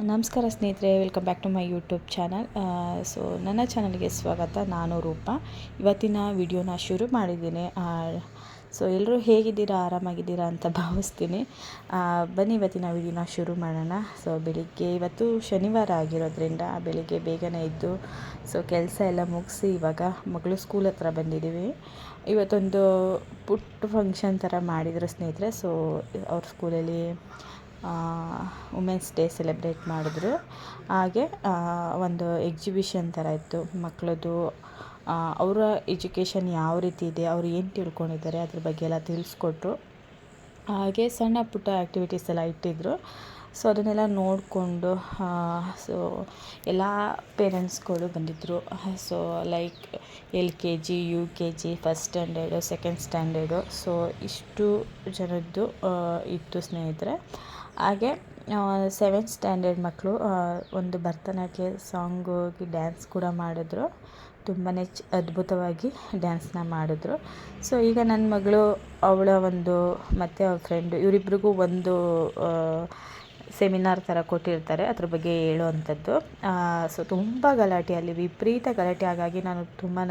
ನಮಸ್ಕಾರ ಸ್ನೇಹಿತರೆ welcome back to my YouTube channel so ನನ್ನ ಚಾನಲ್ಗೆ ಸ್ವಾಗತ ನಾನು ರೂಪ. ಇವತ್ತಿನ ವಿಡಿಯೋನ ಶುರು ಮಾಡಿದ್ದೀನಿ. ಸೊ ಎಲ್ಲರೂ ಹೇಗಿದ್ದೀರಾ, ಆರಾಮಾಗಿದ್ದೀರಾ ಅಂತ ಭಾವಿಸ್ತೀನಿ. ಬನ್ನಿ ಇವತ್ತಿನ ವಿಡಿಯೋನ ಶುರು ಮಾಡೋಣ. ಸೊ ಬೆಳಿಗ್ಗೆ, ಇವತ್ತು ಶನಿವಾರ ಆಗಿರೋದ್ರಿಂದ ಬೆಳಿಗ್ಗೆ ಬೇಗನೆ ಇದ್ದು ಸೊ ಕೆಲಸ ಎಲ್ಲ ಮುಗಿಸಿ ಇವಾಗ ಮಗಳು ಸ್ಕೂಲ್ ಹತ್ರ ಬಂದಿದ್ದೀವಿ. ಇವತ್ತೊಂದು ಪುಟ್ಟ ಫಂಕ್ಷನ್ ಥರ ಮಾಡಿದ್ರು ಸ್ನೇಹಿತರೆ. ಸೊ ಅವ್ರ ಸ್ಕೂಲಲ್ಲಿ ವುಮೆನ್ಸ್ ಡೇ ಸೆಲೆಬ್ರೇಟ್ ಮಾಡಿದ್ರು. ಹಾಗೆ ಒಂದು ಎಕ್ಸಿಬಿಷನ್ ಥರ ಇತ್ತು. ಮಕ್ಕಳದ್ದು ಅವರ ಎಜುಕೇಷನ್ ಯಾವ ರೀತಿ ಇದೆ, ಅವ್ರು ಏನು ತಿಳ್ಕೊಂಡಿದ್ದಾರೆ, ಅದ್ರ ಬಗ್ಗೆ ಎಲ್ಲ ತಿಳಿಸ್ಕೊಟ್ರು. ಹಾಗೆ ಸಣ್ಣ ಪುಟ್ಟ ಆ್ಯಕ್ಟಿವಿಟೀಸ್ ಎಲ್ಲ ಇಟ್ಟಿದ್ರು. ಸೊ ಅದನ್ನೆಲ್ಲ ನೋಡಿಕೊಂಡು ಸೊ ಎಲ್ಲ ಪೇರೆಂಟ್ಸ್ಗಳು ಬಂದಿದ್ದರು so like L K G, U K G first standard second standard so ಇಷ್ಟು ಜನದ್ದು ಇತ್ತು ಸ್ನೇಹಿತರೆ. ಹಾಗೆ ಸೆವೆಂತ್ ಸ್ಟ್ಯಾಂಡರ್ಡ್ ಮಕ್ಕಳು ಒಂದು ಭರತನಾಟ್ಯ ಸಾಂಗೋಗಿ ಡ್ಯಾನ್ಸ್ ಕೂಡ ಮಾಡಿದ್ರು. ತುಂಬಾ ಚ್, ಅದ್ಭುತವಾಗಿ ಡ್ಯಾನ್ಸ್ನ ಮಾಡಿದ್ರು. ಸೊ ಈಗ ನನ್ನ ಮಗಳು, ಅವಳ ಒಂದು, ಮತ್ತು ಅವ್ಳ ಫ್ರೆಂಡು ಇವರಿಬ್ರಿಗೂ ಒಂದು ಸೆಮಿನಾರ್ ಥರ ಕೊಟ್ಟಿರ್ತಾರೆ. ಅದ್ರ ಬಗ್ಗೆ ಹೇಳುವಂಥದ್ದು. ಸೊ ತುಂಬ ಗಲಾಟೆ ಅಲ್ಲಿ, ವಿಪರೀತ ಗಲಾಟೆ. ಹಾಗಾಗಿ ನಾನು ತುಂಬಾ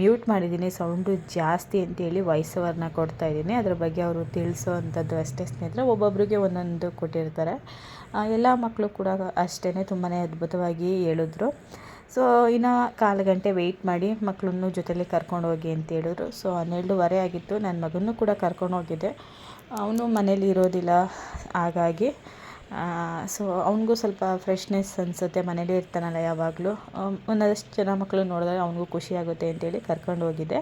ಮ್ಯೂಟ್ ಮಾಡಿದ್ದೀನಿ. ಸೌಂಡು ಜಾಸ್ತಿ ಅಂತೇಳಿ ವಾಯ್ಸ್ ಓವರ್ನ ಕೊಡ್ತಾ ಇದ್ದೀನಿ. ಅದ್ರ ಬಗ್ಗೆ ಅವರು ತಿಳಿಸೋ ಅಂಥದ್ದು ಅಷ್ಟೇ ಸ್ನೇಹಿತರೆ. ಒಬ್ಬೊಬ್ಬರಿಗೆ ಒಂದೊಂದು ಕೊಟ್ಟಿರ್ತಾರೆ. ಎಲ್ಲ ಮಕ್ಕಳು ಕೂಡ ಅಷ್ಟೇ ತುಂಬಾ ಅದ್ಭುತವಾಗಿ ಹೇಳಿದ್ರು. ಸೊ ಇನ್ನು ಕಾಲು ಗಂಟೆ ವೆಯ್ಟ್ ಮಾಡಿ ಮಕ್ಕಳನ್ನು ಜೊತೆಲಿ ಕರ್ಕೊಂಡು ಹೋಗಿ ಅಂತ ಹೇಳಿದ್ರು. ಸೊ ಹನ್ನೆರಡುವರೆ ಆಗಿತ್ತು. ನನ್ನ ಮಗನೂ ಕೂಡ ಕರ್ಕೊಂಡು ಹೋಗಿದ್ದೆ. ಅವನು ಮನೇಲಿ ಇರೋದಿಲ್ಲ, ಹಾಗಾಗಿ ಸೊ ಅವನಿಗೂ ಸ್ವಲ್ಪ ಫ್ರೆಶ್ನೆಸ್ ಅನಿಸುತ್ತೆ, ಮನೇಲಿ ಇರ್ತಾನಲ್ಲ ಯಾವಾಗಲೂ. ಒಂದಷ್ಟು ಜನ ಮಕ್ಕಳು ನೋಡಿದಾಗ ಅವನಿಗೂ ಖುಷಿ ಆಗುತ್ತೆ ಅಂತೇಳಿ ಕರ್ಕೊಂಡು ಹೋಗಿದ್ದೆ.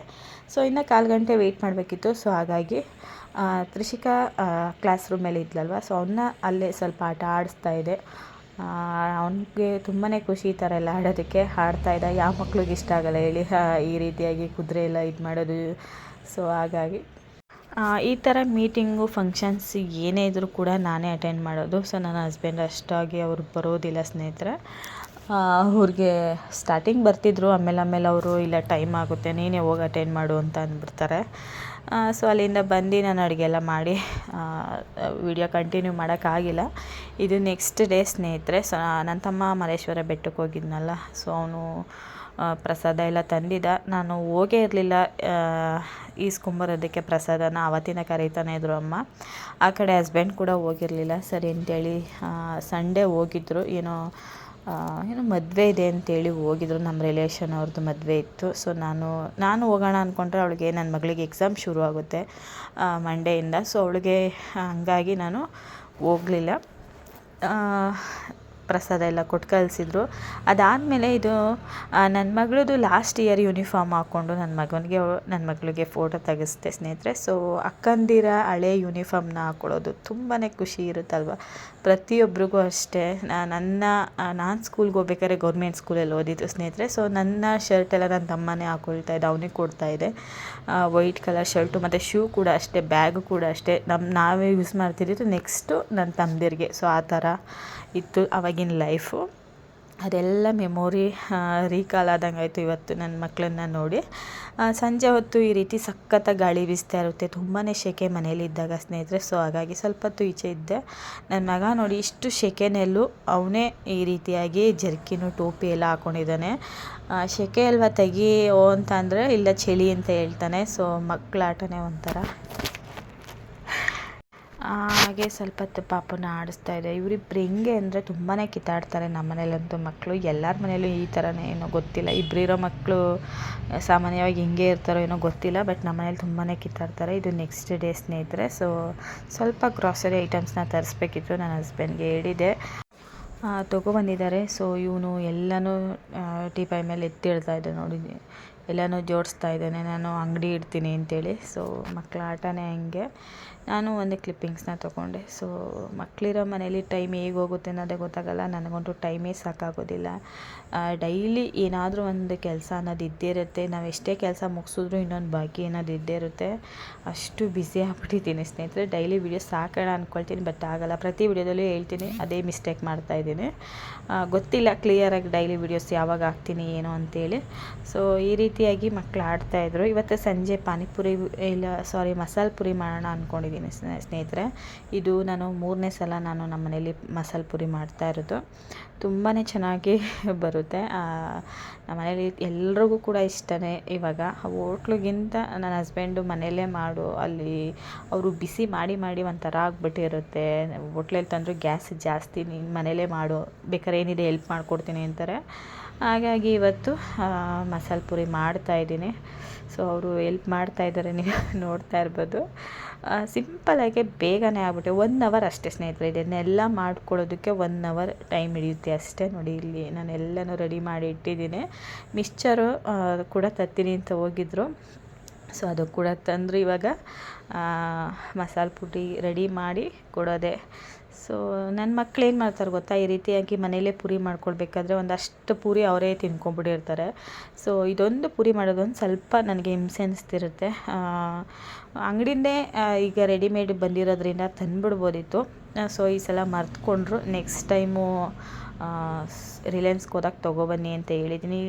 ಸೊ ಇನ್ನು ಕಾಲು ಗಂಟೆ ವೆಯ್ಟ್ ಮಾಡಬೇಕಿತ್ತು ಸೊ ಹಾಗಾಗಿ ತ್ರಿಷಿಕಾ ಕ್ಲಾಸ್ ರೂಮಲ್ಲಿ ಇದ್ಲಲ್ವ ಸೊ ಅವನ್ನ ಅಲ್ಲೇ ಸ್ವಲ್ಪ ಆಟ ಆಡಿಸ್ತಾ ಇದೆ ಅವನಿಗೆ ತುಂಬಾ ಖುಷಿ ಈ ಥರ ಎಲ್ಲ ಆಡೋದಕ್ಕೆ, ಆಡ್ತಾ ಇದ್ದ. ಯಾವ ಮಕ್ಳಿಗೆ ಇಷ್ಟ ಆಗಲ್ಲ ಹೇಳಿ ಈ ರೀತಿಯಾಗಿ ಕುದುರೆ ಎಲ್ಲ ಇದು ಮಾಡೋದು ಸೊ ಹಾಗಾಗಿ ಈ ಥರ ಮೀಟಿಂಗು ಫಂಕ್ಷನ್ಸ್ ಏನೇ ಇದ್ದರೂ ಕೂಡ ನಾನೇ ಅಟೆಂಡ್ ಮಾಡೋದು. ಸೊ ನನ್ನ ಹಸ್ಬೆಂಡ್ ಅಷ್ಟಾಗಿ ಅವ್ರು ಬರೋದಿಲ್ಲ ಸ್ನೇಹಿತರೆ. ಅವ್ರಿಗೆ ಸ್ಟಾರ್ಟಿಂಗ್ ಬರ್ತಿದ್ರು. ಆಮೇಲೆ ಆಮೇಲೆ ಅವರು, ಇಲ್ಲ ಟೈಮ್ ಆಗುತ್ತೆ. ನೀನೇ ಹೋಗಿ ಅಟೆಂಡ್ ಮಾಡು ಅಂತ ಅಂದ್ಬಿಡ್ತಾರೆ. ಸೊ ಅಲ್ಲಿಂದ ಬಂದು ನಾನು ಅಡುಗೆ ಎಲ್ಲ ಮಾಡಿ ವಿಡಿಯೋ ಕಂಟಿನ್ಯೂ ಮಾಡೋಕ್ಕಾಗಿಲ್ಲ ಇದು ನೆಕ್ಸ್ಟ್ ಡೇ ಸ್ನೇಹಿತರೆ. ಸೊ ನನ್ನ ತಮ್ಮ ಮಲೇಶ್ವರ ಬೆಟ್ಟಕ್ಕೆ ಹೋಗಿದ್ನಲ್ಲ. ಸೊ ಅವನು ಪ್ರಸಾದ ಎಲ್ಲ ತಂದಿದ್ದ. ನಾನು ಹೋಗೇ ಇರಲಿಲ್ಲ ಈಸ್ಕೊಂಬರೋದಕ್ಕೆ ಪ್ರಸಾದನ ಆವತ್ತಿನ ಕರೀತಾನೆ ಇದ್ರು ಅಮ್ಮ. ಆ ಕಡೆ ಹಸ್ಬೆಂಡ್ ಕೂಡ ಹೋಗಿರಲಿಲ್ಲ. ಸರಿ ಅಂತೇಳಿ ಸಂಡೇ ಹೋಗಿದ್ರು. ಏನೋ ಏನು ಮದುವೆ ಇದೆ ಅಂತೇಳಿ ಹೋಗಿದ್ರು. ನಮ್ಮ ರಿಲೇಷನ್ ಅವ್ರದ್ದು ಮದುವೆ ಇತ್ತು. ಸೊ ನಾನು ನಾನು ಹೋಗೋಣ ಅಂದ್ಕೊಂಡ್ರೆ ಅವಳಿಗೆ ನನ್ನ ಮಗಳಿಗೆ ಎಕ್ಸಾಮ್ ಶುರು ಆಗುತ್ತೆ ಮಂಡೆಯಿಂದ ಸೊ ಅವಳಿಗೆ ಹಂಗಾಗಿ ನಾನು ಹೋಗಲಿಲ್ಲ. ಪ್ರಸಾದ ಎಲ್ಲ ಕೊಟ್ಟು ಕಳಿಸಿದ್ರು. ಅದಾದಮೇಲೆ ಇದು ನನ್ನ ಮಗಳದು ಲಾಸ್ಟ್ ಇಯರ್ ಯೂನಿಫಾರ್ಮ್ ಹಾಕ್ಕೊಂಡು ನನ್ನ ಮಗನಿಗೆ ನನ್ನ ಮಗಳಿಗೆ ಫೋಟೋ ತೆಗೆಸ್ದೆ ಸ್ನೇಹಿತರೆ. ಸೊ ಅಕ್ಕಂದಿರ ಹಳೆ ಯೂನಿಫಾರ್ಮ್ನ ಹಾಕ್ಕೊಳ್ಳೋದು ತುಂಬಾ ಖುಷಿ ಇರುತ್ತಲ್ವ? ಪ್ರತಿಯೊಬ್ಬರಿಗೂ ಅಷ್ಟೇ. ನನ್ನ ನಾನು ಸ್ಕೂಲ್ಗೆ ಹೋಗ್ಬೇಕಾದ್ರೆ ಗೌರ್ಮೆಂಟ್ ಸ್ಕೂಲಲ್ಲಿ ಓದಿದ್ದು ಸ್ನೇಹಿತರೆ. ಸೊ ನನ್ನ ಶರ್ಟ್ ಎಲ್ಲ ನನ್ನ ತಮ್ಮನೇ ಹಾಕ್ಕೊಳ್ತಾ ಇದ್ದೆ, ಅವನಿಗೆ ಕೊಡ್ತಾ ಇದ್ದೆ. ವೈಟ್ ಕಲರ್ ಶರ್ಟು ಮತ್ತು ಶೂ ಕೂಡ ಅಷ್ಟೇ ಬ್ಯಾಗು ಕೂಡ ಅಷ್ಟೇ. ನಮ್ಮ ನಾವೇ ಯೂಸ್ ಮಾಡ್ತಿದ್ದಿದ್ದು ನೆಕ್ಸ್ಟು ನನ್ನ ತಮ್ಮದಿರಿಗೆ ಸೊ ಆ ಥರ ಇತ್ತು. ಆವಾಗಿನ ಲೈಫು. ಅದೆಲ್ಲ ಮೆಮೊರಿ ರೀಕಾಲ್ ಆದಂಗೆ ಆಯಿತು ಇವತ್ತು ನನ್ನ ಮಕ್ಕಳನ್ನ ನೋಡಿ. ಸಂಜೆ ಹೊತ್ತು ಈ ರೀತಿ ಸಖತ್ತ ಗಾಳಿ ಬೀಸ್ತಾ ಇರುತ್ತೆ. ತುಂಬಾ ಸೆಕೆ ಮನೇಲಿದ್ದಾಗ ಸ್ನೇಹಿತರೆ. ಸೊ, ಹಾಗಾಗಿ ಸ್ವಲ್ಪ ಹೊತ್ತು ಈಚೆ ಇದ್ದೆ. ನನ್ನ ಮಗ ನೋಡಿ ಇಷ್ಟು ಸೆಕೆನಲ್ಲೂ ಅವನೇ ಈ ರೀತಿಯಾಗಿ ಜರ್ಕಿನು ಟೋಪಿ ಎಲ್ಲ ಹಾಕ್ಕೊಂಡಿದ್ದಾನೆ ಸೆಕೆ ಅಲ್ವಾ ತೆಗಿ ಓ ಅಂತ ಅಂದರೆ ಇಲ್ಲ ಚಳಿ ಅಂತ ಹೇಳ್ತಾನೆ. ಸೊ ಮಕ್ಕಳ ಆಟನೇ ಒಂಥರ. ಹಾಗೆ ಸ್ವಲ್ಪ ಹೊತ್ತು ಪಾಪನ ಆಡಿಸ್ತಾ ಇದೆ. ಇವರಿಬ್ರು ಹೆಂಗೆ ಅಂದರೆ ತುಂಬಾ ಕಿತ್ತಾಡ್ತಾರೆ ನಮ್ಮ ಮನೇಲಂತೂ ಮಕ್ಕಳು ಎಲ್ಲರ ಮನೇಲೂ ಈ ಥರನೇ ಏನೋ ಗೊತ್ತಿಲ್ಲ. ಇಬ್ಬರಿರೋ ಮಕ್ಕಳು ಸಾಮಾನ್ಯವಾಗಿ ಹೆಂಗೆ ಇರ್ತಾರೋ ಏನೋ ಗೊತ್ತಿಲ್ಲ. ಬಟ್ ನಮ್ಮ ಮನೇಲಿ ತುಂಬಾ ಕಿತ್ತಾಡ್ತಾರೆ. ಇದು ನೆಕ್ಸ್ಟ್ ಡೇ ಸ್ನೇಹಿತರೆ. ಸೊ, ಸ್ವಲ್ಪ ಗ್ರಾಸರಿ ಐಟಮ್ಸ್ನ ತರಿಸ್ಬೇಕಿತ್ತು ನನ್ನ ಹಸ್ಬೆಂಡ್ಗೆ ಹೇಳಿದೆ. ತೊಗೊಬಂದಿದ್ದಾರೆ ಸೊ, ಇವನು ಎಲ್ಲನೂ ಟೀಪಾಯ್ ಮೇಲೆ ಎತ್ತಿಡ್ತಾ ಇದ್ದೆ ನೋಡಿ. ಎಲ್ಲನೂ ಜೋಡಿಸ್ತಾ ಇದ್ದಾನೆ. ನಾನು ಅಂಗಡಿ ಇಡ್ತೀನಿ ಅಂತೇಳಿ. ಸೊ ಮಕ್ಕಳ ಆಟನೇ ಹಂಗೆ. ನಾನು ಒಂದು ಕ್ಲಿಪ್ಪಿಂಗ್ಸ್ನ ತೊಗೊಂಡೆ. ಸೊ ಮಕ್ಕಳಿರೋ ಮನೇಲಿ ಟೈಮ್ ಹೇಗೆ ಹೋಗುತ್ತೆ ಅನ್ನೋದೇ ಗೊತ್ತಾಗಲ್ಲ. ನನಗಂತೂ ಟೈಮೇ ಸಾಕಾಗೋದಿಲ್ಲ. ಡೈಲಿ ಏನಾದರೂ ಒಂದು ಕೆಲಸ ಅನ್ನೋದು ಇದ್ದೇ ಇರುತ್ತೆ. ನಾವು ಎಷ್ಟೇ ಕೆಲಸ ಮುಗಿಸಿದ್ರು ಇನ್ನೊಂದು ಬಾಕಿ ಅನ್ನೋದು ಇದ್ದೇ ಇರುತ್ತೆ. ಅಷ್ಟು ಬ್ಯುಸಿ ಆಗ್ಬಿಟ್ಟಿದ್ದೀನಿ ಸ್ನೇಹಿತರೆ. ಡೈಲಿ ವೀಡಿಯೋ ಸಾಕೋಣ ಅಂದ್ಕೊಳ್ತೀನಿ ಬಟ್ ಆಗಲ್ಲ. ಪ್ರತಿ ವಿಡಿಯೋದಲ್ಲೂ ಹೇಳ್ತೀನಿ ಅದೇ ಮಿಸ್ಟೇಕ್ ಮಾಡ್ತಾ ಇದ್ದೀನಿ. ಆ, ಗೊತ್ತಿಲ್ಲ ಕ್ಲಿಯರಾಗಿ ಡೈಲಿ ವೀಡಿಯೋಸ್ ಯಾವಾಗ ಹಾಕ್ತೀನಿ ಏನು ಅಂತೇಳಿ. ಸೊ ಈ ರೀತಿಯಾಗಿ ಮಕ್ಕಳು ಆಡ್ತಾಯಿದ್ರು ಇವತ್ತು ಸಂಜೆ ಪಾನಿಪುರಿ ಇಲ್ಲ ಸಾರಿ ಮಸಾಲೆ ಪುರಿ ಮಾಡೋಣ ಅಂದ್ಕೊಂಡಿದ್ದೀನಿ ಸ್ನೇಹಿತರೆ. ಇದು ನಾನು ಮೂರನೇ ಸಲ ನಾನು ನಮ್ಮ ಮನೇಲಿ ಮಸಾಲೆ ಪುರಿ ಮಾಡ್ತಾ ಇರೋದು. ತುಂಬಾ ಚೆನ್ನಾಗಿ ಬರುತ್ತೆ. ನಮ್ಮ ಮನೇಲಿ ಎಲ್ರಿಗೂ ಕೂಡ ಇಷ್ಟನೇ ಇವಾಗ. ಹೋಟ್ಲಿಗಿಂತ ನನ್ನ ಹಸ್ಬೆಂಡು ಮನೆಯಲ್ಲೇ ಮಾಡು, ಅಲ್ಲಿ ಅವರು ಬಿಸಿ ಮಾಡಿ ಮಾಡಿ ಒಂಥರ ಆಗಿಬಿಟ್ಟಿರುತ್ತೆ. ಹೋಟ್ಲಲ್ಲಿ ತಂದರೂ ಗ್ಯಾಸ್ ಜಾಸ್ತಿ, ನೀನು ಮನೇಲೇ ಮಾಡು, ಬೇಕಾದ್ರೆ ಏನಿದೆ ಹೆಲ್ಪ್ ಮಾಡಿಕೊಡ್ತೀನಿ ಅಂತಾರೆ. ಹಾಗಾಗಿ ಇವತ್ತು ಮಸಾಲೆ ಪುರಿ ಮಾಡ್ತಾಯಿದ್ದೀನಿ ಸೊ ಅವರು ಎಲ್ಪ್ ಮಾಡ್ತಾಯಿದ್ದಾರೆ ನೀವು ನೋಡ್ತಾ ಇರ್ಬೋದು. ಸಿಂಪಲಾಗಿ ಬೇಗನೆ ಆಗ್ಬಿಟ್ಟೆ ಒನ್ ಅವರ್ ಅಷ್ಟೇ ಸ್ನೇಹಿತರೆ, ಇದನ್ನೆಲ್ಲ ಮಾಡ್ಕೊಳ್ಳೋದಕ್ಕೆ ಒನ್ ಅವರ್ ಟೈಮ್ ಹಿಡಿಯುತ್ತೆ ಅಷ್ಟೇ ನೋಡಿ ಇಲ್ಲಿ. ನಾನು ಎಲ್ಲನೂ ರೆಡಿ ಮಾಡಿ ಇಟ್ಟಿದ್ದೀನಿ. ಮಿಕ್ಸ್ಚರು ಕೂಡ ತತ್ತೀನಿ ಅಂತ ಹೋಗಿದ್ರು. ಸೊ ಅದು ಕೂಡ ತಂದರು ಇವಾಗ. ಮಸಾಲೆ ಪುಡಿ ರೆಡಿ ಮಾಡಿ ಕೊಡೋದೆ. ಸೊ ನನ್ನ ಮಕ್ಳು ಏನು ಮಾಡ್ತಾರೆ ಗೊತ್ತಾ? ಈ ರೀತಿಯಾಗಿ ಮನೇಲೇ ಪೂರಿ ಮಾಡ್ಕೊಳ್ಬೇಕಾದ್ರೆ ಒಂದಷ್ಟು ಪೂರಿ ಅವರೇ ತಿನ್ಕೊಂಬಿಟ್ಟಿರ್ತಾರೆ ಸೊ ಇದೊಂದು ಪೂರಿ ಮಾಡೋದೊಂದು ಸ್ವಲ್ಪ ನನಗೆ ಹಿಂಸೆ ಅನಿಸ್ತಿರುತ್ತೆ. ಅಂಗಡಿಂದೇ ಈಗ ರೆಡಿಮೇಡ್ ಬಂದಿರೋದ್ರಿಂದ ತಂದುಬಿಡ್ಬೋದಿತ್ತು. ಸೊ ಈ ಸಲ ಮರ್ತ್ಕೊಂಡ್ರು. ನೆಕ್ಸ್ಟ್ ಟೈಮು ರಿಲಯನ್ಸ್ಗೆ ಹೋದಾಗ ತೊಗೊಬನ್ನಿ ಅಂತ ಹೇಳಿದ್ದೀನಿ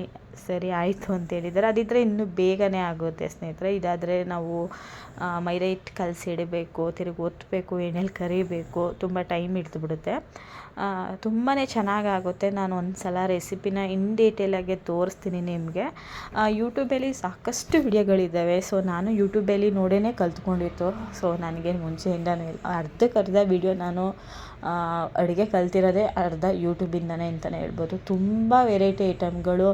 ಸರಿ ಆಯಿತು ಅಂತ ಹೇಳಿದ್ದಾರೆ. ಅದಿದ್ದರೆ ಇನ್ನೂ ಬೇಗನೆ ಆಗುತ್ತೆ ಸ್ನೇಹಿತರೆ. ಇದಾದರೆ ನಾವು ಮೈದಾ ಕಲಸಿ ಇಡಬೇಕು, ತಿರುಗಿ ಒತ್ತಬೇಕು, ಎಣ್ಣೆಲಿ ಕರಿಬೇಕು, ತುಂಬ ಟೈಮ್ ಹಿಡ್ದು ಬಿಡುತ್ತೆ ತುಂಬಾ ಚೆನ್ನಾಗಾಗುತ್ತೆ. ನಾನು ಒಂದು ಸಲ ರೆಸಿಪಿನ ಇನ್ ಡೀಟೇಲಾಗೆ ತೋರಿಸ್ತೀನಿ ನಿಮಗೆ. ಯೂಟ್ಯೂಬಲ್ಲಿ ಸಾಕಷ್ಟು ವಿಡಿಯೋಗಳಿದ್ದಾವೆ. ಸೊ, ನಾನು ಯೂಟ್ಯೂಬಲ್ಲಿ ನೋಡೇ ಕಲ್ತ್ಕೊಂಡಿತ್ತು ಸೊ, ನನಗೆ ಮುಂಚೆಯಿಂದನೂ ಅರ್ಧಕ್ಕೆ ಅರ್ಧ ವಿಡಿಯೋ ನಾನು ಅಡುಗೆ ಕಲ್ತಿರೋದೇ ಅರ್ಧ ಯೂಟ್ಯೂಬಿಂದನೇ ಅಂತಲೇ ಹೇಳ್ಬೋದು. ತುಂಬ ವೆರೈಟಿ ಐಟಮ್ಗಳು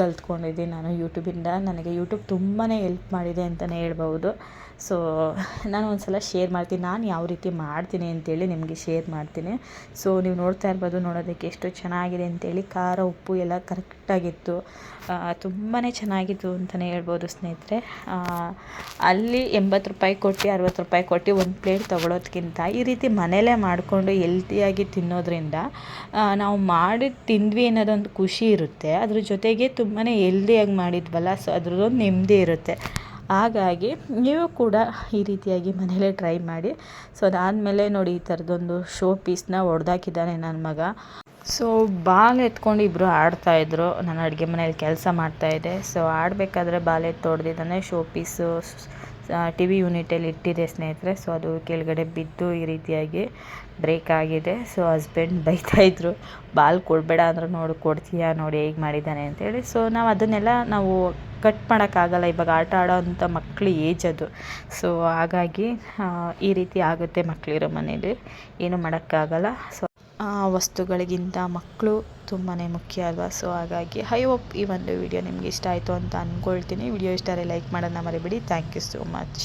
ಕಲ್ತ್ಕೊಂಡಿದ್ದೀನಿ ನಾನು ಯೂಟ್ಯೂಬಿಂದ. ನನಗೆ ಯೂಟ್ಯೂಬ್ ತುಂಬಾ ಎಲ್ಪ್ ಮಾಡಿದೆ ಅಂತಲೇ ಹೇಳ್ಬೋದು ಸೊ ನಾನು ಒಂದು ಸಲ ಶೇರ್ ಮಾಡ್ತೀನಿ. ನಾನು ಯಾವ ರೀತಿ ಮಾಡ್ತೀನಿ ಅಂತೇಳಿ ನಿಮಗೆ ಶೇರ್ ಮಾಡ್ತೀನಿ. ಸೊ ನೀವು ನೋಡ್ತಾ ಇರ್ಬೋದು, ನೋಡೋದಕ್ಕೆ ಎಷ್ಟು ಚೆನ್ನಾಗಿದೆ ಅಂತೇಳಿ. ಖಾರ, ಉಪ್ಪು ಎಲ್ಲ ಕರೆಕ್ಟಾಗಿತ್ತು ತುಂಬಾ ಚೆನ್ನಾಗಿತ್ತು ಅಂತಲೇ ಹೇಳ್ಬೋದು ಸ್ನೇಹಿತರೆ. ಅಲ್ಲಿ ಎಂಬತ್ತು ರೂಪಾಯಿ ಕೊಟ್ಟು, ಅರವತ್ತು ರೂಪಾಯಿ ಕೊಟ್ಟು ಒಂದು ಪ್ಲೇಟ್ ತೊಗೊಳೋದ್ಕಿಂತ ಈ ರೀತಿ ಮನೇಲೇ ಮಾಡಿಕೊಂಡು ಎಲ್ತಿಯಾಗಿ ತಿನ್ನೋದ್ರಿಂದ ನಾವು ಮಾಡಿ ತಿಂದ್ವಿ ಅನ್ನೋದೊಂದು ಖುಷಿ ಇರುತ್ತೆ. ಅದ್ರ ಜೊತೆಗೆ ತುಂಬಾ ಹೆಲ್ದಿಯಾಗಿ ಮಾಡಿದ್ವಲ್ಲ ಸೊ ಅದ್ರದ್ದೊಂದು ನೆಮ್ಮದಿ ಇರುತ್ತೆ. ಹಾಗಾಗಿ ನೀವು ಕೂಡ ಈ ರೀತಿಯಾಗಿ ಮನೇಲೇ ಟ್ರೈ ಮಾಡಿ. ಸೊ ಅದಾದಮೇಲೆ ನೋಡಿ ಈ ಥರದೊಂದು ಶೋ ಪೀಸ್ನ ಹೊಡೆದಾಕಿದ್ದಾನೆ ನನ್ನ ಮಗ. ಸೊ ಬಾಲ್ ಎತ್ಕೊಂಡು ಇಬ್ಬರು ಆಡ್ತಾಯಿದ್ರು ನಾನು ಅಡುಗೆ ಮನೇಲಿ ಕೆಲಸ ಮಾಡ್ತಾಯಿದ್ದೆ ಸೊ ಆಡಬೇಕಾದ್ರೆ ಬಾಲ್ ಎತ್ತು ಹೊಡೆದಿದ್ದಾನೆ ಶೋ ಪೀಸು ಟಿ ವಿ ಯೂನಿಟಲ್ಲಿ ಇಟ್ಟಿದೆ ಸ್ನೇಹಿತರೆ. ಸೊ ಅದು ಕೆಳಗಡೆ ಬಿದ್ದು ಈ ರೀತಿಯಾಗಿ ಬ್ರೇಕ್ ಆಗಿದೆ. ಸೊ ಹಸ್ಬೆಂಡ್ ಬೈತಾಯಿದ್ರು ಬಾಲ್ ಕೊಡಬೇಡ ಅಂದ್ರೆ ನೋಡು, ಕೊಡ್ತೀಯಾ, ನೋಡಿ ಹೇಗೆ ಮಾಡಿದ್ದಾನೆ ಅಂತೇಳಿ ಸೊ ನಾವು ಅದನ್ನೆಲ್ಲ ನಾವು ಕಟ್ ಮಾಡೋಕ್ಕಾಗಲ್ಲ. ಇವಾಗ ಆಟ ಆಡೋ ಅಂಥ ಏಜ್ ಅದು. ಸೊ ಹಾಗಾಗಿ ಈ ರೀತಿ ಆಗುತ್ತೆ ಮಕ್ಕಳಿರೋ ಮನೇಲಿ. ಏನು ಮಾಡೋಕ್ಕಾಗಲ್ಲ. ಸೊ ವಸ್ತುಗಳಿಗಿಂತ ಮಕ್ಕಳು ತುಂಬಾ ಮುಖ್ಯ ಅಲ್ವಾ? ಸೊ ಹಾಗಾಗಿ ಐ ಹೋಪ್ ಈ ಒಂದು ವಿಡಿಯೋ ನಿಮಗೆ ಇಷ್ಟ ಆಯಿತು ಅಂತ ಅಂದ್ಕೊಳ್ತೀನಿ ವಿಡಿಯೋ ಇಷ್ಟ ಲೈಕ್ ಮಾಡೋದನ್ನ ಮರಿಬೇಡಿ. Thank you so much